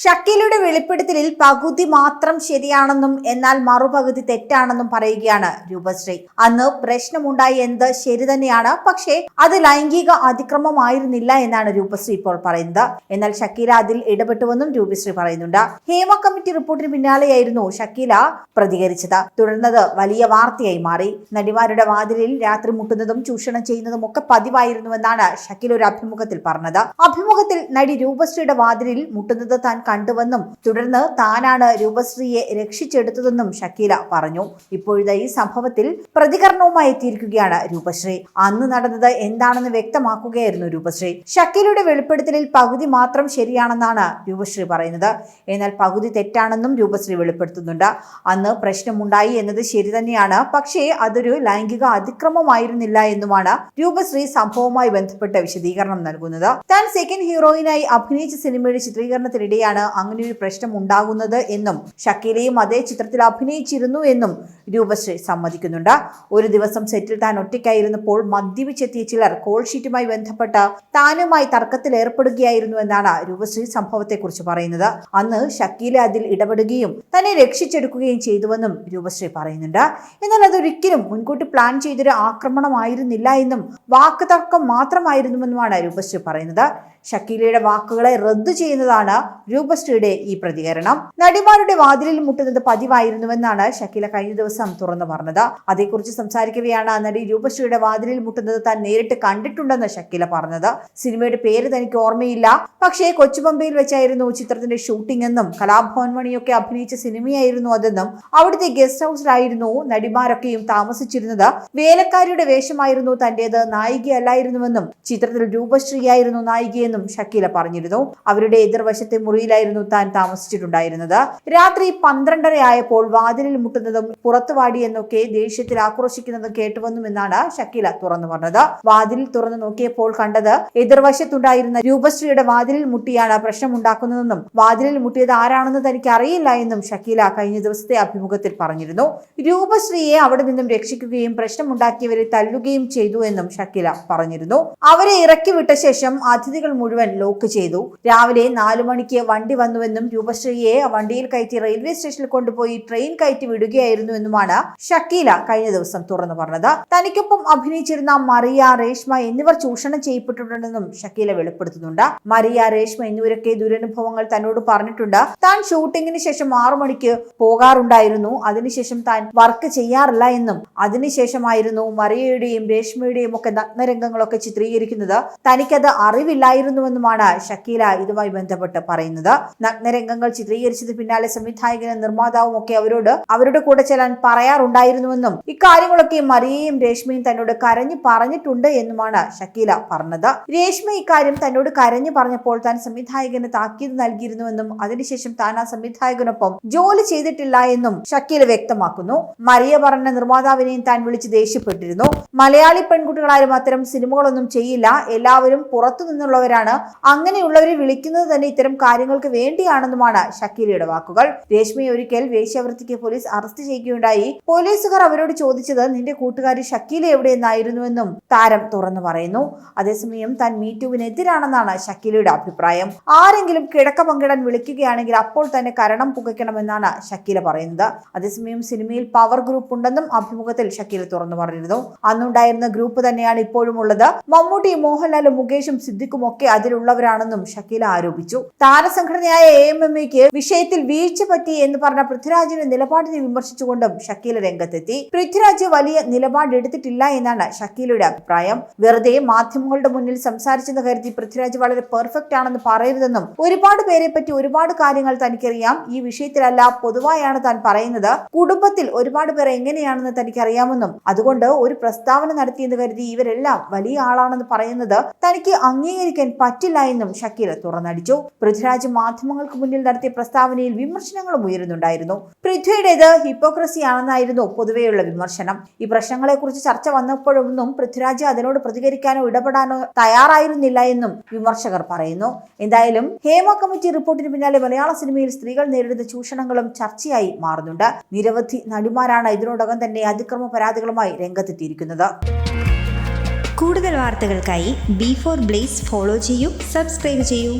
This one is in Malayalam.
ഷക്കീലയുടെ വെളിപ്പെടുത്തലിൽ പകുതി മാത്രം ശരിയാണെന്നും എന്നാൽ മറുപകുതി തെറ്റാണെന്നും പറയുകയാണ് രൂപശ്രീ. അന്ന് പ്രശ്നമുണ്ടായി എന്നത് ശരി തന്നെയാണ് പക്ഷേ അത് ലൈംഗിക അതിക്രമമായിരുന്നില്ല എന്നാണ് രൂപശ്രീ ഇപ്പോൾ പറയുന്നത്. എന്നാൽ ഷക്കീല അതിൽ ഇടപെട്ടുവെന്നും രൂപശ്രീ പറയുന്നുണ്ട്. ഹേമ കമ്മിറ്റി റിപ്പോർട്ടിന് പിന്നാലെയായിരുന്നു ഷക്കീല പ്രതികരിച്ചത്. തുടർന്നത് വലിയ വാർത്തയായി മാറി. നടിമാരുടെ വാതിലിൽ രാത്രി മുട്ടുന്നതും ചൂഷണം ചെയ്യുന്നതും ഒക്കെ പതിവായിരുന്നുവെന്നാണ് ഷക്കീൽ ഒരു അഭിമുഖത്തിൽ പറഞ്ഞത്. അഭിമുഖത്തിൽ നടി രൂപശ്രീയുടെ വാതിലിൽ മുട്ടുന്നത് താൻ കണ്ടുവെന്നും തുടർന്ന് താനാണ് രൂപശ്രീയെ രക്ഷിച്ചെടുത്തതെന്നും ഷക്കീല പറഞ്ഞു. ഇപ്പോഴത്തെ ഈ സംഭവത്തിൽ പ്രതികരണവുമായി എത്തിയിരിക്കുകയാണ് രൂപശ്രീ. അന്ന് നടന്നത് എന്താണെന്ന് വ്യക്തമാക്കുകയായിരുന്നു രൂപശ്രീ. ഷക്കീലയുടെ വെളിപ്പെടുത്തലിൽ പകുതി മാത്രം ശരിയാണെന്നാണ് രൂപശ്രീ പറയുന്നത്. എന്നാൽ പകുതി തെറ്റാണെന്നും രൂപശ്രീ വെളിപ്പെടുത്തുന്നുണ്ട്. അന്ന് പ്രശ്നമുണ്ടായി എന്നത് ശരി തന്നെയാണ്. പക്ഷേ അതൊരു ലൈംഗിക അതിക്രമമായിരുന്നില്ല എന്നുമാണ് രൂപശ്രീ സംഭവവുമായി ബന്ധപ്പെട്ട വിശദീകരണം നൽകുന്നത്. താൻ സെക്കൻഡ് ഹീറോയിനായി അഭിനയിച്ച സിനിമയുടെ ചിത്രീകരണത്തിനിടെയാണ് അങ്ങനെ ഒരു പ്രശ്നം ഉണ്ടാകുന്നത് എന്നും ഷക്കീലയും അതേ ചിത്രത്തിൽ അഭിനയിച്ചിരുന്നു എന്നും രൂപശ്രീ സമ്മതിക്കുന്നുണ്ട്. ഒരു ദിവസം സെറ്റിൽ താൻ ഒറ്റയ്ക്കായിരുന്നപ്പോൾ മദ്യപിച്ചെത്തിയ ചിലർ കോൾ ഷീറ്റുമായി ബന്ധപ്പെട്ട് താനുമായി തർക്കത്തിൽ ഏർപ്പെടുകയായിരുന്നു എന്നാണ് രൂപശ്രീ സംഭവത്തെക്കുറിച്ച് പറയുന്നത്. അന്ന് ഷക്കീല അതിൽ ഇടപെടുകയും തന്നെ രക്ഷിച്ചെടുക്കുകയും ചെയ്തുവെന്നും രൂപശ്രീ പറയുന്നുണ്ട്. എന്നാൽ അതൊരിക്കലും മുൻകൂട്ടി പ്ലാൻ ചെയ്തൊരു ആക്രമണമായിരുന്നില്ല എന്നും വാക്ക് തർക്കം മാത്രമായിരുന്നുവെന്നുമാണ് രൂപശ്രീ പറയുന്നത്. ഷക്കീലയുടെ വാക്കുകളെ റദ്ദു ചെയ്യുന്നതാണ് രൂപശ്രീയുടെ ഈ പ്രതികരണം. നടിമാരുടെ വാതിലിൽ മുട്ടുന്നത് പതിവായിരുന്നുവെന്നാണ് ഷക്കീല കഴിഞ്ഞ ദിവസം തുറന്നു പറഞ്ഞത്. അതേക്കുറിച്ച് സംസാരിക്കവെയാണ് നടി രൂപശ്രീയുടെ വാതിലിൽ മുട്ടുന്നത് താൻ നേരിട്ട് കണ്ടിട്ടുണ്ടെന്ന് ഷക്കീല പറഞ്ഞത്. സിനിമയുടെ പേര് തനിക്ക് ഓർമ്മയില്ല. പക്ഷേ കൊച്ചുപമ്പയിൽ വെച്ചായിരുന്നു ചിത്രത്തിന്റെ ഷൂട്ടിംഗ് എന്നും കലാഭവൻ മണിയൊക്കെ അഭിനയിച്ച സിനിമയായിരുന്നു അതെന്നും അവിടുത്തെ ഗസ്റ്റ് ഹൗസിലായിരുന്നു നടിമാരൊക്കെയും താമസിച്ചിരുന്നത്. വേലക്കാരിയുടെ വേഷമായിരുന്നു തന്റേത്. നായികയല്ലായിരുന്നുവെന്നും ചിത്രത്തിൽ രൂപശ്രീയായിരുന്നു നായികയെന്നും ഷക്കീല പറഞ്ഞിരുന്നു. അവരുടെ എതിർവശത്തെ മുറിയിലായിരുന്നു താൻ താമസിച്ചിട്ടുണ്ടായിരുന്നത്. രാത്രി പന്ത്രണ്ടര ആയപ്പോൾ വാതിലിൽ മുട്ടുന്നതും പുറത്തുവാടി എന്നൊക്കെ ദേഷ്യത്തിൽ ആക്രോശിക്കുന്നതും കേട്ടുവന്നുമെന്നാണ് ഷക്കീല തുറന്നു പറഞ്ഞത്. വാതിലിൽ തുറന്നു നോക്കിയപ്പോൾ കണ്ടത് എതിർവശത്തുണ്ടായിരുന്ന രൂപശ്രീയുടെ വാതിലിൽ മുട്ടിയാണ് പ്രശ്നമുണ്ടാക്കുന്നതെന്നും വാതിലിൽ മുട്ടിയത് ആരാണെന്ന് തനിക്ക് അറിയില്ല എന്നും ഷക്കീല കഴിഞ്ഞ ദിവസത്തെ അഭിമുഖത്തിൽ പറഞ്ഞിരുന്നു. രൂപശ്രീയെ അവിടെ നിന്നും രക്ഷിക്കുകയും പ്രശ്നമുണ്ടാക്കിയവരെ തല്ലുകയും ചെയ്തു എന്നും ഷക്കീല പറഞ്ഞിരുന്നു. അവരെ ഇറക്കി വിട്ട ശേഷം അതിഥികൾ മുഴുവൻ ലോക്ക് ചെയ്തു. രാവിലെ നാലു മണിക്ക് വണ്ടി വന്നുവെന്നും രൂപശ്രീയെ ആ വണ്ടിയിൽ കയറ്റി റെയിൽവേ സ്റ്റേഷനിൽ കൊണ്ടുപോയി ട്രെയിൻ കയറ്റി വിടുകയായിരുന്നു എന്നുമാണ് ഷക്കീല കഴിഞ്ഞ ദിവസം തുറന്നു പറഞ്ഞത്. തനിക്കൊപ്പം അഭിനയിച്ചിരുന്ന മറിയ രേഷ്മ എന്നിവർ ചൂഷണം ചെയ്യപ്പെട്ടിട്ടുണ്ടെന്നും ഷക്കീല വെളിപ്പെടുത്തുന്നുണ്ട്. മറിയ രേഷ്മ എന്നിവരൊക്കെ ദുരനുഭവങ്ങൾ തന്നോട് പറഞ്ഞിട്ടുണ്ട്. താൻ ഷൂട്ടിങ്ങിന് ശേഷം ആറു മണിക്ക് പോകാറുണ്ടായിരുന്നു. അതിനുശേഷം താൻ വർക്ക് ചെയ്യാറില്ല എന്നും അതിനുശേഷമായിരുന്നു മറിയയുടെയും രേഷ്മയുടെയും ഒക്കെ നഗ്നരംഗങ്ങളൊക്കെ ചിത്രീകരിക്കുന്നത്. തനിക്കത് അറിവില്ലായിരുന്നുവെന്നുമാണ് ഷക്കീല ഇതുമായി ബന്ധപ്പെട്ട് പറയുന്നത്. നഗ്നരംഗങ്ങൾ ചിത്രീകരിച്ചത് പിന്നാലെ സംവിധായകനും നിർമ്മാതാവും ഒക്കെ അവരോട് അവരുടെ കൂടെ ചെല്ലാൻ പറയാറുണ്ടായിരുന്നുവെന്നും ഇക്കാര്യങ്ങളൊക്കെ മറിയയും രേഷ്മയും തന്നോട് കരഞ്ഞു പറഞ്ഞിട്ടുണ്ട് എന്നുമാണ് ഷക്കീല പറഞ്ഞത്. രേഷ്മ ഇക്കാര്യം തന്നോട് കരഞ്ഞു പറഞ്ഞപ്പോൾ താൻ സംവിധായകന് താക്കീത് നൽകിയിരുന്നുവെന്നും അതിനുശേഷം താൻ ആ സംവിധായകനൊപ്പം ജോലി ചെയ്തിട്ടില്ല എന്നും ഷക്കീല വ്യക്തമാക്കുന്നു. മറിയ പറഞ്ഞ നിർമ്മാതാവിനെയും താൻ വിളിച്ച് ദേഷ്യപ്പെട്ടിരുന്നു. മലയാളി പെൺകുട്ടികളാരും അത്തരം സിനിമകളൊന്നും ചെയ്യില്ല. എല്ലാവരും പുറത്തു നിന്നുള്ളവരാണ് അങ്ങനെയുള്ളവരെ വിളിക്കുന്നത് തന്നെ ഇത്തരം കാര്യങ്ങൾക്ക് വേണ്ടിയാണെന്നുമാണ് ഷക്കീലയുടെ വാക്കുകൾ. രേഷ്മയെ ഒരിക്കൽ വേശ്യാവൃത്തിക്ക് പോലീസ് അറസ്റ്റ് ചെയ്യുകയുണ്ടായി. പോലീസുകാർ അവരോട് ചോദിച്ചത് നിന്റെ കൂട്ടുകാരി ഷക്കീല എവിടെയെന്നായിരുന്നുവെന്നും താരം തുറന്നു പറയുന്നു. അതേസമയം താൻ മീറ്റുവിനെതിരാണെന്നാണ് ഷക്കീലയുടെ അഭിപ്രായം. ആരെങ്കിലും കിടക്ക പങ്കിടാൻ വിളിക്കുകയാണെങ്കിൽ അപ്പോൾ തന്നെ കരണം പുകയ്ക്കണമെന്നാണ് ഷക്കീല പറയുന്നത്. അതേസമയം സിനിമയിൽ പവർ ഗ്രൂപ്പ് ഉണ്ടെന്നും അഭിമുഖത്തിൽ ഷക്കീല തുറന്നു പറഞ്ഞിരുന്നു. അന്നുണ്ടായിരുന്ന ഗ്രൂപ്പ് തന്നെയാണ് ഇപ്പോഴും ഉള്ളത്. മമ്മൂട്ടി മോഹൻലാലും മുകേഷും സിദ്ദിഖും ഒക്കെ അതിലുള്ളവരാണെന്നും ഷക്കീല ആരോപിച്ചു. താരസംഘടനയായ എ എം എം എക്ക് വിഷയത്തിൽ വീഴ്ച പറ്റി എന്ന് പറഞ്ഞ പൃഥ്വിരാജിന്റെ നിലപാടിനെ വിമർശിച്ചുകൊണ്ടും ഷക്കീല രംഗത്തെത്തി. പൃഥ്വിരാജ് വലിയ നിലപാടെടുത്തിട്ടില്ല എന്നാണ് ഷക്കീലയുടെ അഭിപ്രായം. വെറുതെ മാധ്യമങ്ങളുടെ മുന്നിൽ സംസാരിച്ചെന്ന് കരുതി പൃഥ്വിരാജ് വളരെ പെർഫെക്റ്റ് ആണെന്ന് പറയരുതെന്നും ഒരുപാട് പേരെ പറ്റി ഒരുപാട് കാര്യങ്ങൾ തനിക്കറിയാം. ഈ വിഷയത്തിലല്ല പൊതുവായാണ് താൻ പറയുന്നത്. കുടുംബത്തിൽ ഒരുപാട് പേർ എങ്ങനെയാണെന്ന് തനിക്കറിയാമെന്നും അതുകൊണ്ട് ഒരു പ്രസ്താവന നടത്തിയെന്ന് കരുതി ഇവരെല്ലാം വലിയ ആളാണെന്ന് പറയുന്നത് തനിക്ക് അംഗീകരിക്കാൻ പറ്റില്ല എന്നും ഷക്കീല തുറന്നടിച്ചു. പൃഥ്വിരാജ് മാധ്യമങ്ങൾക്ക് മുന്നിൽ നടത്തിയ പ്രസ്താവനയിൽ വിമർശനങ്ങളും ഉയരുന്നുണ്ടായിരുന്നു. പൃഥ്വിയുടേത് ഹിപ്പോക്രസി ആണെന്നായിരുന്നു പൊതുവെയുള്ള വിമർശനം. ഈ പ്രശ്നങ്ങളെക്കുറിച്ച് ചർച്ച വന്നപ്പോഴൊന്നും പൃഥ്വിരാജ് അതിനോട് പ്രതികരിക്കാനോ ഇടപെടാനോ തയ്യാറായിരുന്നില്ല എന്നും വിമർശകർ പറയുന്നു. എന്തായാലും ഹേമ കമ്മിറ്റി റിപ്പോർട്ടിന് പിന്നാലെ മലയാള സിനിമയിൽ സ്ത്രീകൾ നേരിടുന്ന ചൂഷണങ്ങളും ചർച്ചയായി മാറുന്നുണ്ട്. നിരവധി നടിമാരാണ് ഇതിനോടകം തന്നെ അതിക്രമ പരാതികളുമായി രംഗത്തെത്തിയിരിക്കുന്നത്. കൂടുതൽ വാർത്തകൾക്കായി ബി ഫോർ ബ്ലേസ് ഫോളോ ചെയ്യൂ സബ്സ്ക്രൈബ് ചെയ്യൂ.